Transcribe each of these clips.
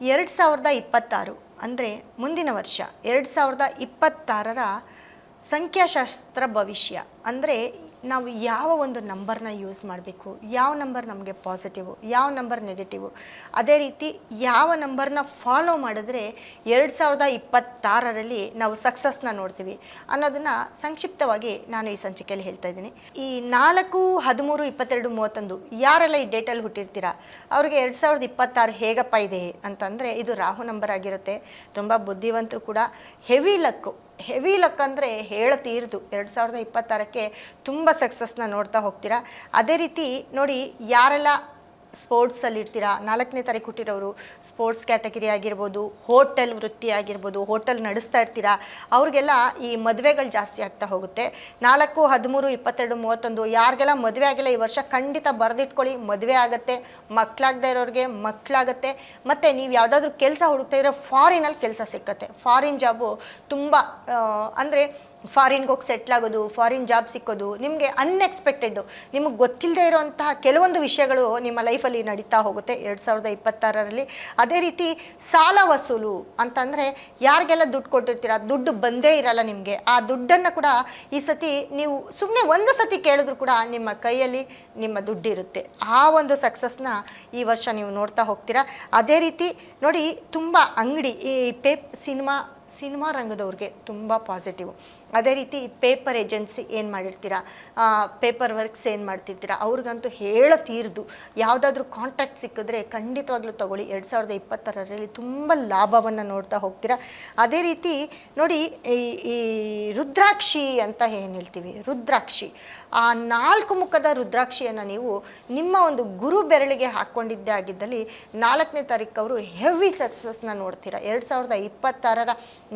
ಎರಡು ಸಾವಿರದ ಇಪ್ಪತ್ತಾರು ಅಂದರೆ ಮುಂದಿನ ವರ್ಷ ಎರಡು ಸಾವಿರದ ಇಪ್ಪತ್ತಾರರ ಸಂಖ್ಯಾಶಾಸ್ತ್ರ ಭವಿಷ್ಯ ಅಂದರೆ ನಾವು ಯಾವ ಒಂದು ನಂಬರ್ನ ಯೂಸ್ ಮಾಡಬೇಕು, ಯಾವ ನಂಬರ್ ನಮಗೆ ಪಾಸಿಟಿವು ಯಾವ ನಂಬರ್ ನೆಗೆಟಿವು ಅದೇ ರೀತಿ ಯಾವ ನಂಬರ್ನ ಫಾಲೋ ಮಾಡಿದ್ರೆ ಎರಡು ಸಾವಿರದ ಇಪ್ಪತ್ತಾರರಲ್ಲಿ ನಾವು ಸಕ್ಸಸ್ನ ನೋಡ್ತೀವಿ ಅನ್ನೋದನ್ನು ಸಂಕ್ಷಿಪ್ತವಾಗಿ ನಾನು ಈ ಸಂಚಿಕೆಯಲ್ಲಿ ಹೇಳ್ತಾ ಇದ್ದೀನಿ. ಈ ನಾಲ್ಕು, ಹದಿಮೂರು, ಇಪ್ಪತ್ತೆರಡು, ಮೂವತ್ತೊಂದು ಯಾರೆಲ್ಲ ಈ ಡೇಟಲ್ಲಿ ಹುಟ್ಟಿರ್ತೀರಾ? ಅವ್ರಿಗೆ ಎರಡು ಸಾವಿರದ ಇಪ್ಪತ್ತಾರು ಹೇಗಪ್ಪ ಇದೆ ಅಂತಂದರೆ ಇದು ರಾಹು ನಂಬರ್ ಆಗಿರುತ್ತೆ. ತುಂಬ ಬುದ್ಧಿವಂತರು ಕೂಡ ಹೆವಿ ಲಕ್ಕು ಹೆವಿ ಲಕ್ ಅಂದರೆ ಹೇಳ್ತೀರ್ದು ಎರಡು ಸಾವಿರದ ಇಪ್ಪತ್ತಾರಕ್ಕೆ ತುಂಬ ಸಕ್ಸಸ್ನ ನೋಡ್ತಾ ಹೋಗ್ತೀರಾ. ಅದೇ ರೀತಿ ನೋಡಿ, ಯಾರೆಲ್ಲ ಸ್ಪೋರ್ಟ್ಸಲ್ಲಿ ಇರ್ತೀರಾ? ನಾಲ್ಕನೇ ತಾರೀಕು ಹುಟ್ಟಿರೋರು ಸ್ಪೋರ್ಟ್ಸ್ ಕ್ಯಾಟಗರಿ ಆಗಿರ್ಬೋದು, ಹೋಟೆಲ್ ವೃತ್ತಿ ಆಗಿರ್ಬೋದು, ಹೋಟೆಲ್ ನಡೆಸ್ತಾ ಇರ್ತೀರಾ? ಅವ್ರಿಗೆಲ್ಲ ಈ ಮದುವೆಗಳು ಜಾಸ್ತಿ ಆಗ್ತಾ ಹೋಗುತ್ತೆ. ನಾಲ್ಕು, ಹದಿಮೂರು, ಇಪ್ಪತ್ತೆರಡು, ಮೂವತ್ತೊಂದು, ಯಾರಿಗೆಲ್ಲ ಮದುವೆ ಆಗಿಲ್ಲ, ಈ ವರ್ಷ ಖಂಡಿತ ಬರೆದಿಟ್ಕೊಳ್ಳಿ, ಮದುವೆ ಆಗುತ್ತೆ. ಮಕ್ಕಳಾಗದೇ ಇರೋರಿಗೆ ಮಕ್ಕಳಾಗತ್ತೆ ಮತ್ತು ನೀವು ಯಾವುದಾದ್ರೂ ಕೆಲಸ ಹುಡುಕ್ತಾ ಇದ್ರೆ ಫಾರಿನಲ್ಲಿ ಕೆಲಸ ಸಿಕ್ಕತ್ತೆ. ಫಾರಿನ್ ಜಾಬು ತುಂಬ ಅಂದರೆ ಫಾರಿನ್ಗೆ ಹೋಗಿ ಸೆಟ್ಲ್ ಆಗೋದು ಫಾರಿನ್ ಜಾಬ್ ಸಿಕ್ಕೋದು, ನಿಮಗೆ ಅನ್ಎಕ್ಸ್ಪೆಕ್ಟೆಡ್ಡು ನಿಮಗೆ ಗೊತ್ತಿಲ್ಲದೆ ಇರೋಂತಹ ಕೆಲವೊಂದು ವಿಷಯಗಳು ನಿಮ್ಮ ಲೈಫಲ್ಲಿ ನಡೀತಾ ಹೋಗುತ್ತೆ ಎರಡು ಸಾವಿರದ ಇಪ್ಪತ್ತಾರರಲ್ಲಿ. ಅದೇ ರೀತಿ ಸಾಲ ವಸೂಲು ಅಂತಂದರೆ ಯಾರಿಗೆಲ್ಲ ದುಡ್ಡು ಕೊಟ್ಟಿರ್ತೀರ, ದುಡ್ಡು ಬಂದೇ ಇರಲ್ಲ ನಿಮಗೆ. ಆ ದುಡ್ಡನ್ನು ಕೂಡ ಈ ಸತಿ ನೀವು ಸುಮ್ಮನೆ ಒಂದು ಸತಿ ಕೇಳಿದ್ರು ಕೂಡ ನಿಮ್ಮ ಕೈಯಲ್ಲಿ ನಿಮ್ಮ ದುಡ್ಡಿರುತ್ತೆ. ಆ ಒಂದು ಸಕ್ಸಸ್ನ ಈ ವರ್ಷ ನೀವು ನೋಡ್ತಾ ಹೋಗ್ತೀರಾ. ಅದೇ ರೀತಿ ನೋಡಿ, ತುಂಬ ಅಂಗಡಿ, ಈ ಪೇಪ್ ಸಿನಿಮಾ ಸಿನಿಮಾ ರಂಗದವ್ರಿಗೆ ತುಂಬ ಪಾಸಿಟಿವ್ ಅದೇ ರೀತಿ ಪೇಪರ್ ಏಜೆನ್ಸಿ ಏನು ಮಾಡಿರ್ತೀರಾ? ಪೇಪರ್ ವರ್ಕ್ಸ್ ಏನು ಮಾಡ್ತಿರ್ತೀರಾ? ಅವ್ರಿಗಂತೂ ಹೇಳ ತೀರ್ದು. ಯಾವುದಾದ್ರೂ ಕಾಂಟ್ಯಾಕ್ಟ್ ಸಿಕ್ಕಿದ್ರೆ ಖಂಡಿತವಾಗ್ಲೂ ತಗೊಳ್ಳಿ. ಎರಡು ಸಾವಿರದ ಇಪ್ಪತ್ತರಲ್ಲಿ ತುಂಬ ಲಾಭವನ್ನು ನೋಡ್ತಾ ಹೋಗ್ತೀರಾ? ಅದೇ ರೀತಿ ನೋಡಿ, ಈ ರುದ್ರಾಕ್ಷಿ ಅಂತ ಏನು ಹೇಳ್ತೀವಿ? ರುದ್ರಾಕ್ಷಿ. ಆ ನಾಲ್ಕು ಮುಖದ ರುದ್ರಾಕ್ಷಿಯನ್ನು ನೀವು ನಿಮ್ಮ ಒಂದು ಗುರು ಬೆರಳಿಗೆ ಹಾಕ್ಕೊಂಡಿದ್ದೇ ಆಗಿದ್ದಲ್ಲಿ ನಾಲ್ಕನೇ ತಾರೀಕು ಅವರು ಹೆವಿ ಸಕ್ಸಸ್ನ ನೋಡ್ತೀರಾ. ಎರಡು ಸಾವಿರದ ಇಪ್ಪತ್ತಾರರ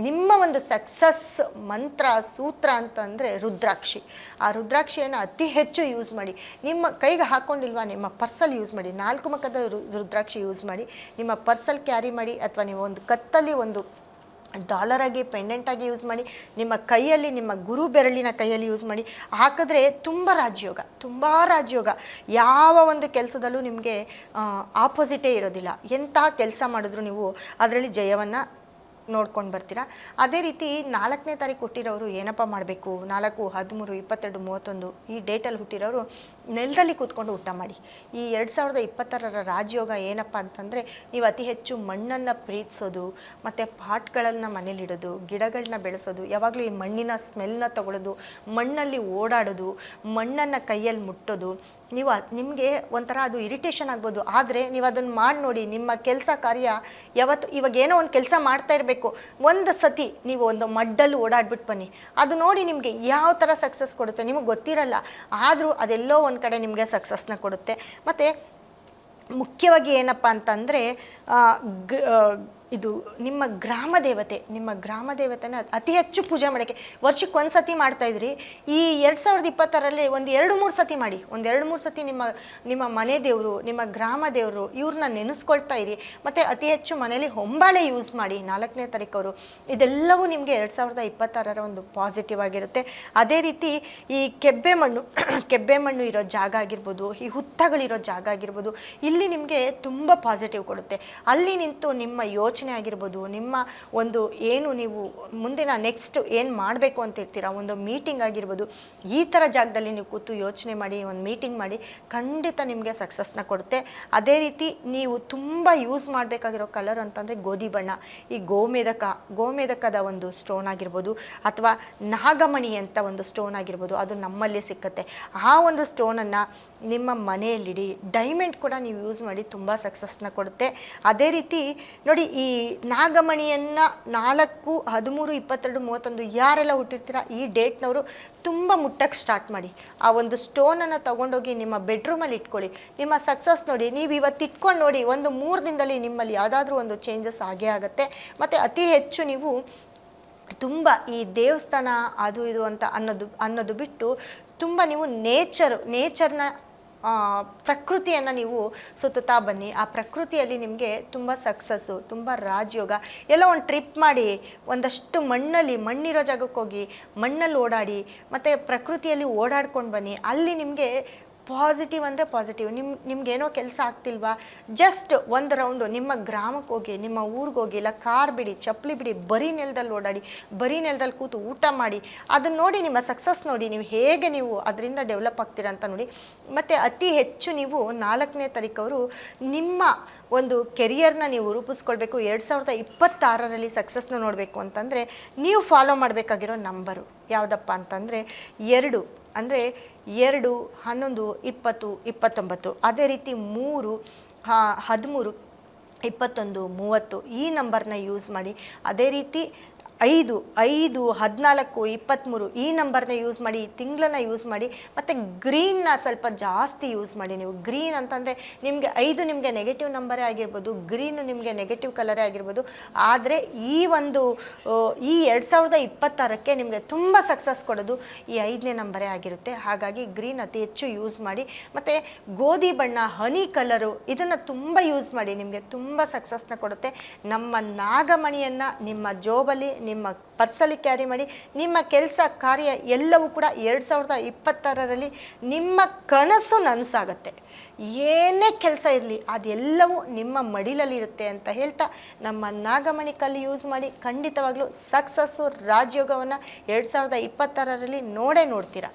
ನಿಮ್ಮ ಒಂದು ಸಕ್ಸಸ್ ಮಂತ್ರ, ಸೂತ್ರ ಅಂತಂದರೆ ರುದ್ರಾಕ್ಷಿ. ಆ ರುದ್ರಾಕ್ಷಿಯನ್ನು ಅತಿ ಹೆಚ್ಚು ಯೂಸ್ ಮಾಡಿ. ನಿಮ್ಮ ಕೈಗೆ ಹಾಕ್ಕೊಂಡಿಲ್ವಾ ನಿಮ್ಮ ಪರ್ಸಲ್ ಯೂಸ್ ಮಾಡಿ. ನಾಲ್ಕು ಮುಖದ ರುದ್ರಾಕ್ಷಿ ಯೂಸ್ ಮಾಡಿ. ನಿಮ್ಮ ಪರ್ಸಲ್ ಕ್ಯಾರಿ ಮಾಡಿ ಅಥವಾ ನೀವು ಒಂದು ಕತ್ತಲ್ಲಿ ಒಂದು ಡಾಲರಾಗಿ ಪೆಂಡೆಂಟಾಗಿ ಯೂಸ್ ಮಾಡಿ. ನಿಮ್ಮ ಕೈಯಲ್ಲಿ, ನಿಮ್ಮ ಗುರು ಬೆರಳಿನ ಕೈಯಲ್ಲಿ ಯೂಸ್ ಮಾಡಿ. ಹಾಕಿದ್ರೆ ತುಂಬ ರಾಜಯೋಗ ತುಂಬ ರಾಜಯೋಗ. ಯಾವ ಒಂದು ಕೆಲಸದಲ್ಲೂ ನಿಮಗೆ ಆಪೋಸಿಟೇ ಇರೋದಿಲ್ಲ. ಎಂಥ ಕೆಲಸ ಮಾಡಿದ್ರು ನೀವು ಅದರಲ್ಲಿ ಜಯವನ್ನು ನೋಡ್ಕೊಂಡು ಬರ್ತೀರಾ? ಅದೇ ರೀತಿ ನಾಲ್ಕನೇ ತಾರೀಕು ಹುಟ್ಟಿರೋರು ಏನಪ್ಪ ಮಾಡಬೇಕು? ನಾಲ್ಕು, ಹದಿಮೂರು, ಇಪ್ಪತ್ತೆರಡು, ಮೂವತ್ತೊಂದು ಈ ಡೇಟಲ್ಲಿ ಹುಟ್ಟಿರೋರು ನೆಲದಲ್ಲಿ ಕೂತ್ಕೊಂಡು ಊಟ ಮಾಡಿ. ಈ ಎರಡು ಸಾವಿರದ ಇಪ್ಪತ್ತರರ ರಾಜಯೋಗ ಏನಪ್ಪ ಅಂತಂದರೆ ನೀವು ಅತಿ ಹೆಚ್ಚು ಮಣ್ಣನ್ನು ಪ್ರೀತಿಸೋದು, ಮತ್ತು ಪಾಟ್ಗಳನ್ನು ಮನೇಲಿಡೋದು ಗಿಡಗಳನ್ನ ಬೆಳೆಸೋದು, ಯಾವಾಗಲೂ ಈ ಮಣ್ಣಿನ ಸ್ಮೆಲ್ನ ತಗೊಳ್ಳೋದು ಮಣ್ಣಲ್ಲಿ ಓಡಾಡೋದು, ಮಣ್ಣನ್ನು ಕೈಯಲ್ಲಿ ಮುಟ್ಟೋದು ನೀವು ನಿಮಗೆ ಒಂಥರ ಅದು ಇರಿಟೇಷನ್ ಆಗ್ಬೋದು. ಆದರೆ ನೀವು ಅದನ್ನು ಮಾಡಿ ನೋಡಿ, ನಿಮ್ಮ ಕೆಲಸ ಕಾರ್ಯ ಯಾವತ್ತು ಇವಾಗ ಏನೋ ಒಂದು ಕೆಲಸ ಮಾಡ್ತಾ ಇರಬೇಕು. ಒಂದು ಸತಿ ನೀವು ಒಂದು ಮಡ್ಡಲ್ಲಿ ಓಡಾಡ್ಬಿಟ್ಟು ಬನ್ನಿ. ಅದು ನೋಡಿ ನಿಮಗೆ ಯಾವ ಥರ ಸಕ್ಸಸ್ ಕೊಡುತ್ತೆ ನಿಮಗೆ ಗೊತ್ತಿರಲ್ಲ. ಆದರೂ ಅದೆಲ್ಲೋ ಒಂದು ಕಡೆ ನಿಮಗೆ ಸಕ್ಸಸ್ನ ಕೊಡುತ್ತೆ. ಮತ್ತು ಮುಖ್ಯವಾಗಿ ಏನಪ್ಪ ಅಂತಂದರೆ ಇದು ನಿಮ್ಮ ಗ್ರಾಮ ದೇವತೆ, ನಿಮ್ಮ ಗ್ರಾಮ ದೇವತೆನ ಅತಿ ಹೆಚ್ಚು ಪೂಜೆ ಮಾಡೋಕ್ಕೆ ವರ್ಷಕ್ಕೆ ಒಂದು ಸತಿ ಮಾಡ್ತಾಯಿದ್ರಿ ಈ ಎರಡು ಸಾವಿರದ ಇಪ್ಪತ್ತರಲ್ಲಿ ಒಂದು ಎರಡು ಮೂರು ಸತಿ ಮಾಡಿ, ಒಂದು ಎರಡು ಮೂರು ಸತಿ ನಿಮ್ಮ ನಿಮ್ಮ ಮನೆ ದೇವರು, ನಿಮ್ಮ ಗ್ರಾಮ ದೇವರು ಇವ್ರನ್ನ ನೆನೆಸ್ಕೊಳ್ತಾ ಇರಿ. ಮತ್ತು ಅತಿ ಹೆಚ್ಚು ಮನೇಲಿ ಹೊಂಬಾಳೆ ಯೂಸ್ ಮಾಡಿ, ನಾಲ್ಕನೇ ತಾರೀಕವರು ಇದೆಲ್ಲವೂ ನಿಮಗೆ ಎರಡು ಸಾವಿರದ ಇಪ್ಪತ್ತಾರರ ಒಂದು ಪಾಸಿಟಿವ್ ಆಗಿರುತ್ತೆ. ಅದೇ ರೀತಿ ಈ ಕೆಬ್ಬೆ ಮಣ್ಣು ಕೆಬ್ಬೆ ಮಣ್ಣು ಇರೋ ಜಾಗ ಆಗಿರ್ಬೋದು, ಈ ಹುತ್ತಗಳಿರೋ ಜಾಗ ಆಗಿರ್ಬೋದು, ಇಲ್ಲಿ ನಿಮಗೆ ತುಂಬ ಪಾಸಿಟಿವ್ ಕೊಡುತ್ತೆ. ಅಲ್ಲಿ ನಿಂತು ನಿಮ್ಮ ಯೋಚನೆ ಆಗಿರ್ಬೋದು, ನಿಮ್ಮ ಒಂದು ಏನು ನೀವು ಮುಂದಿನ ನೆಕ್ಸ್ಟ್ ಏನು ಮಾಡಬೇಕು ಅಂತ ಇರ್ತೀರಾ ಒಂದು ಮೀಟಿಂಗ್ ಆಗಿರ್ಬೋದು, ಈ ಥರ ಜಾಗದಲ್ಲಿ ನೀವು ಕೂತು ಯೋಚನೆ ಮಾಡಿ, ಒಂದು ಮೀಟಿಂಗ್ ಮಾಡಿ, ಖಂಡಿತ ನಿಮಗೆ ಸಕ್ಸಸ್ನ ಕೊಡುತ್ತೆ. ಅದೇ ರೀತಿ ನೀವು ತುಂಬ ಯೂಸ್ ಮಾಡಬೇಕಾಗಿರೋ ಕಲರ್ ಅಂತಂದರೆ ಗೋಧಿ ಬಣ್ಣ. ಈ ಗೋಮೇದಕ ಗೋಮೇದಕದ ಒಂದು ಸ್ಟೋನ್ ಆಗಿರ್ಬೋದು, ಅಥವಾ ನಾಗಮಣಿ ಅಂತ ಒಂದು ಸ್ಟೋನ್ ಆಗಿರ್ಬೋದು, ಅದು ನಮ್ಮಲ್ಲಿ ಸಿಕ್ಕತ್ತೆ. ಆ ಒಂದು ಸ್ಟೋನನ್ನು ನಿಮ್ಮ ಮನೆಯಲ್ಲಿಡಿ ಡೈಮಂಡ್ ಕೂಡ ನೀವು ಯೂಸ್ ಮಾಡಿ ತುಂಬ ಸಕ್ಸಸ್ನ ಕೊಡುತ್ತೆ. ಅದೇ ರೀತಿ, ನೋಡಿ ಈ ನಾಗಮಣಿಯನ್ನು ನಾಲ್ಕು, ಹದಿಮೂರು, ಇಪ್ಪತ್ತೆರಡು, ಮೂವತ್ತೊಂದು ಯಾರೆಲ್ಲ ಹುಟ್ಟಿರ್ತೀರ, ಈ ಡೇಟ್ನವರು ತುಂಬ ಮುಟ್ಟಕ್ಕೆ ಸ್ಟಾರ್ಟ್ ಮಾಡಿ. ಆ ಒಂದು ಸ್ಟೋನನ್ನು ತೊಗೊಂಡೋಗಿ ನಿಮ್ಮ ಬೆಡ್ರೂಮಲ್ಲಿ ಇಟ್ಕೊಳ್ಳಿ. ನಿಮ್ಮ ಸಕ್ಸಸ್ ನೋಡಿ, ನೀವು ಇವತ್ತು ಇಟ್ಕೊಂಡು ನೋಡಿ, ಒಂದು ಮೂರು ದಿನದಲ್ಲಿ ನಿಮ್ಮಲ್ಲಿ ಯಾವುದಾದ್ರೂ ಒಂದು ಚೇಂಜಸ್ ಆಗೇ ಆಗುತ್ತೆ. ಮತ್ತು ಅತಿ ಹೆಚ್ಚು ನೀವು ತುಂಬ ಈ ದೇವಸ್ಥಾನ ಅದು ಇದು ಅಂತ ಅನ್ನೋದು ಅನ್ನೋದು ಬಿಟ್ಟು ತುಂಬ ನೀವು ನೇಚರ್ ನೇಚರ್ನ ಪ್ರಕೃತಿಯನ್ನು ನೀವು ಸುತ್ತುತ್ತಾ ಬನ್ನಿ. ಆ ಪ್ರಕೃತಿಯಲ್ಲಿ ನಿಮಗೆ ತುಂಬ ಸಕ್ಸಸ್ಸು ತುಂಬ ರಾಜಯೋಗ. ಎಲ್ಲ ಒಂದು ಟ್ರಿಪ್ ಮಾಡಿ, ಒಂದಷ್ಟು ಮಣ್ಣಲ್ಲಿ, ಮಣ್ಣಿರೋ ಜಾಗಕ್ಕೆ ಹೋಗಿ, ಮಣ್ಣಲ್ಲಿ ಓಡಾಡಿ, ಮತ್ತು ಪ್ರಕೃತಿಯಲ್ಲಿ ಓಡಾಡ್ಕೊಂಡು ಬನ್ನಿ. ಅಲ್ಲಿ ನಿಮಗೆ ಪಾಸಿಟಿವ್ ಅಂದರೆ ಪಾಸಿಟಿವ್. ನಿಮ್ಮ ನಿಮಗೇನೋ ಕೆಲಸ ಆಗ್ತಿಲ್ವಾ? ಜಸ್ಟ್ ಒಂದು ರೌಂಡು ನಿಮ್ಮ ಗ್ರಾಮಕ್ಕೆ ಹೋಗಿ, ನಿಮ್ಮ ಊರಿಗೆ ಹೋಗಿ, ಇಲ್ಲ ಕಾರ್ ಬಿಡಿ ಚಪ್ಪಲಿ ಬಿಡಿ, ಬರೀ ನೆಲದಲ್ಲಿ ಓಡಾಡಿ, ಬರೀ ನೆಲದಲ್ಲಿ ಕೂತು ಊಟ ಮಾಡಿ ಅದನ್ನ ನೋಡಿ ನಿಮ್ಮ ಸಕ್ಸಸ್ ನೋಡಿ, ನೀವು ಹೇಗೆ ನೀವು ಅದರಿಂದ ಡೆವಲಪ್ ಆಗ್ತೀರಾ ಅಂತ ನೋಡಿ. ಮತ್ತು ಅತಿ ಹೆಚ್ಚು ನೀವು ನಾಲ್ಕನೇ ತಾರೀಕವರು ನಿಮ್ಮ ಒಂದು ಕೆರಿಯರ್ನ ನೀವು ರೂಪಿಸ್ಕೊಳ್ಬೇಕು. ಎರಡು ಸಾವಿರದ ಇಪ್ಪತ್ತಾರರಲ್ಲಿ ಸಕ್ಸಸ್ನ ನೋಡಬೇಕು ಅಂತಂದರೆ, ನೀವು ಫಾಲೋ ಮಾಡಬೇಕಾಗಿರೋ ನಂಬರು ಯಾವುದಪ್ಪ ಅಂತಂದರೆ, ಎರಡು. ಅಂದರೆ ಎರಡು, ಹನ್ನೊಂದು, ಇಪ್ಪತ್ತು, ಇಪ್ಪತ್ತೊಂಬತ್ತು. ಅದೇ ರೀತಿ ಮೂರು ಹದಿಮೂರು, ಇಪ್ಪತ್ತೊಂದು, ಮೂವತ್ತು ಈ ನಂಬರ್ನ ಯೂಸ್ ಮಾಡಿ. ಅದೇ ರೀತಿ ಐದು ಐದು, ಹದಿನಾಲ್ಕು, ಇಪ್ಪತ್ತ್ಮೂರು ಈ ನಂಬರ್ನ ಯೂಸ್ ಮಾಡಿ ಈ ತಿಂಗಳನ್ನ ಯೂಸ್ ಮಾಡಿ, ಮತ್ತು ಗ್ರೀನ್ನ ಸ್ವಲ್ಪ ಜಾಸ್ತಿ ಯೂಸ್ ಮಾಡಿ ನೀವು. ಗ್ರೀನ್ ಅಂತಂದರೆ ನಿಮಗೆ ಐದು ನಿಮಗೆ ನೆಗೆಟಿವ್ ನಂಬರೇ ಆಗಿರ್ಬೋದು ಗ್ರೀನು ನಿಮಗೆ ನೆಗೆಟಿವ್ ಕಲರೇ ಆಗಿರ್ಬೋದು. ಆದರೆ ಈ ಒಂದು ಈ ಎರಡು ಸಾವಿರದ ಇಪ್ಪತ್ತಾರಕ್ಕೆ ನಿಮಗೆ ತುಂಬ ಸಕ್ಸಸ್ ಕೊಡೋದು ಈ ಐದನೇ ನಂಬರೇ ಆಗಿರುತ್ತೆ. ಹಾಗಾಗಿ ಗ್ರೀನ್ ಅತಿ ಹೆಚ್ಚು ಯೂಸ್ ಮಾಡಿ, ಮತ್ತು ಗೋಧಿ ಬಣ್ಣ ಹನಿ ಕಲರು ಇದನ್ನು ತುಂಬ ಯೂಸ್ ಮಾಡಿ ನಿಮಗೆ ತುಂಬ ಸಕ್ಸಸ್ನ ಕೊಡುತ್ತೆ. ನಮ್ಮ ನಾಗಮಣಿಯನ್ನು ನಿಮ್ಮ ಜೋಬಲ್ಲಿ ನಿಮ್ಮ ಪರ್ಸಲ್ಲಿ ಕ್ಯಾರಿ ಮಾಡಿ, ನಿಮ್ಮ ಕೆಲಸ ಕಾರ್ಯ ಎಲ್ಲವೂ ಕೂಡ ಎರಡು ಸಾವಿರದ ಇಪ್ಪತ್ತಾರರಲ್ಲಿ ನಿಮ್ಮ ಕನಸು ನನಸಾಗತ್ತೆ. ಏನೇ ಕೆಲಸ ಇರಲಿ, ಅದೆಲ್ಲವೂ ನಿಮ್ಮ ಮಡಿಲಲ್ಲಿರುತ್ತೆ ಅಂತ ಹೇಳ್ತಾ ನಮ್ಮ ನಾಗಮಣಿಕಲ್ಲಿ ಯೂಸ್ ಮಾಡಿ ಖಂಡಿತವಾಗ್ಲೂ ಸಕ್ಸಸ್ಸು ರಾಜಯೋಗವನ್ನು ಎರಡು ಸಾವಿರದ ಇಪ್ಪತ್ತಾರರಲ್ಲಿ ನೋಡೇ ನೋಡ್ತೀರಾ.